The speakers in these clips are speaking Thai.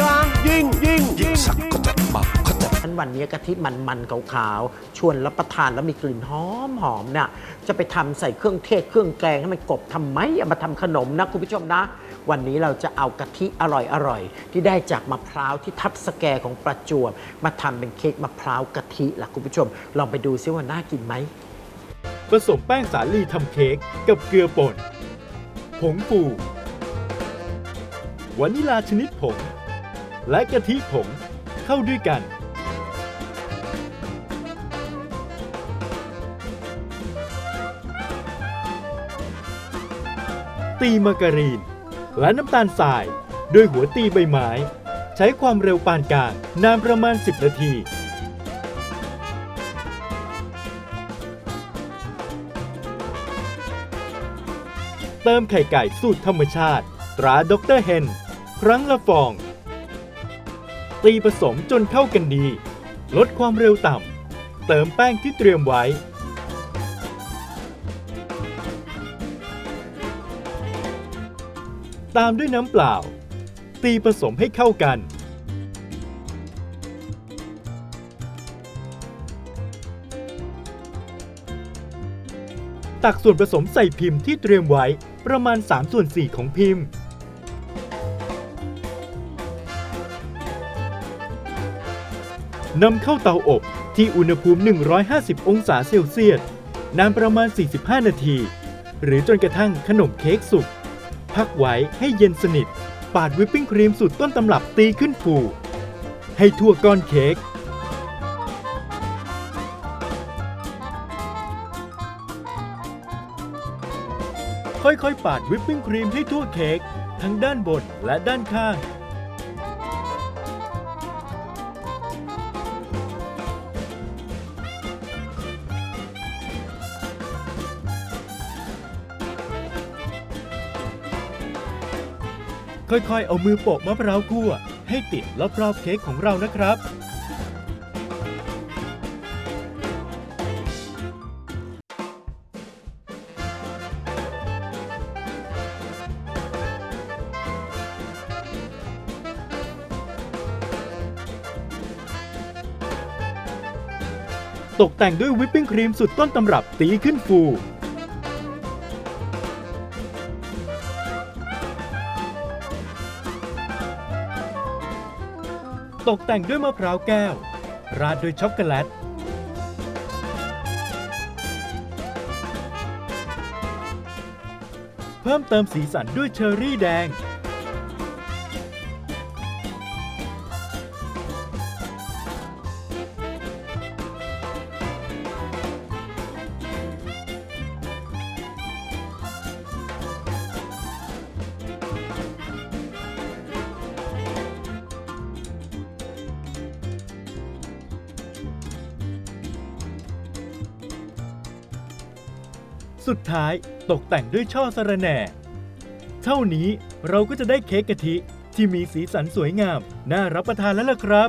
ยัยิ่งยิ่งยิ่งสักก็จะหมักก็จะนั้นวันนี้กะทิมันมันขาวๆ ชวนรับประทานแล้วมีกลิ่นหอมหอมเนี่ยจะไปทำใส่เครื่องเทศเครื่องแกงให้มันกบทำไมเอามาทำขนมนะคุณผู้ชมนะ วันนี้เราจะเอากะทิอร่อยอร่อยที่ได้จากมะพร้าวที่ทับสแกของประจวบมาทำเป็นเค้กมะพร้าวกะทิล่ะคุณผู้ชม ลองไปดูซิว่าน่ากินไหมผสมแป้งสาลีทำเค้กกับเกลือป่น ผงฟูวานิลาชนิดผง และกะทิผงเข้าด้วยกัน ตีมาการีน และน้ำตาลทรายด้วยหัวตีใบไม้ ใช้ความเร็วปานกลางนานประมาณ 10 นาทีเติมไข่ไก่สูตรธรรมชาติ ตราด็อกเตอร์เฮน ครั้งละฟอง ตีผสมจนเข้ากันดี ลดความเร็วต่ำ เติมแป้งที่เตรียมไว้ ตามด้วยน้ำเปล่า ตีผสมให้เข้ากัน ตักส่วนผสมใส่พิมพ์ที่เตรียมไว้ประมาณ3ส่วน4ของพิมพ์ นำเข้าเตาอบที่อุณหภูมิ 150 องศาเซลเซียสนานประมาณ 45 นาที หรือจนกระทั่งขนมเค้กสุก พักไว้ให้เย็นสนิท ปาดวิปปิ้งครีมสูตรต้นตำรับตีขึ้นฟู ให้ทั่วก้อนเค้กค่อยๆ ปาดวิปปิ้งครีมให้ทั่วเค้กทั้งด้านบนและด้านข้าง ค่อยๆ เอามือโปะมะพร้าวคั่ว ให้ติดรอบๆเค้กของเรานะครับ ตกแต่งด้วยวิปปิ้งครีมสุดต้นตำรับตีขึ้นฟู ตกแต่งด้วยมะพร้าวแก้ว ราดด้วยช็อกโกแลต เพิ่มเติมสีสันด้วยเชอร์รี่แดง สุดท้ายตกแต่งด้วยช่อสะระแหน่ เท่านี้เราก็จะได้เค้กกะทิที่มีสีสันสวยงาม น่ารับประทานแล้วล่ะครับ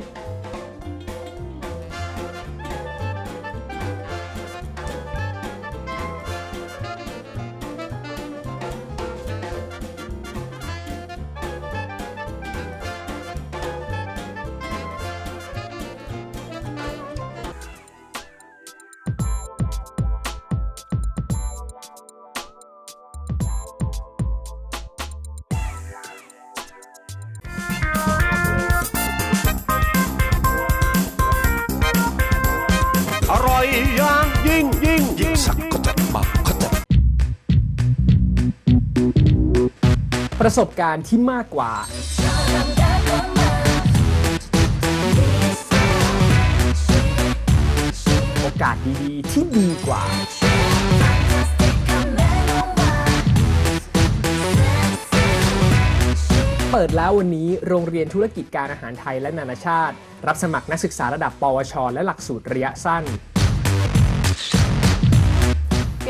มาก็จัดประสบการณ์ที่มากกว่า โอกาสดีๆ ที่ดีกว่า เปิดแล้ววันนี้โรงเรียนธุรกิจการอาหารไทยและนานาชาติ รับสมัครนักศึกษาระดับ ปวช และหลักสูตรระยะสั้น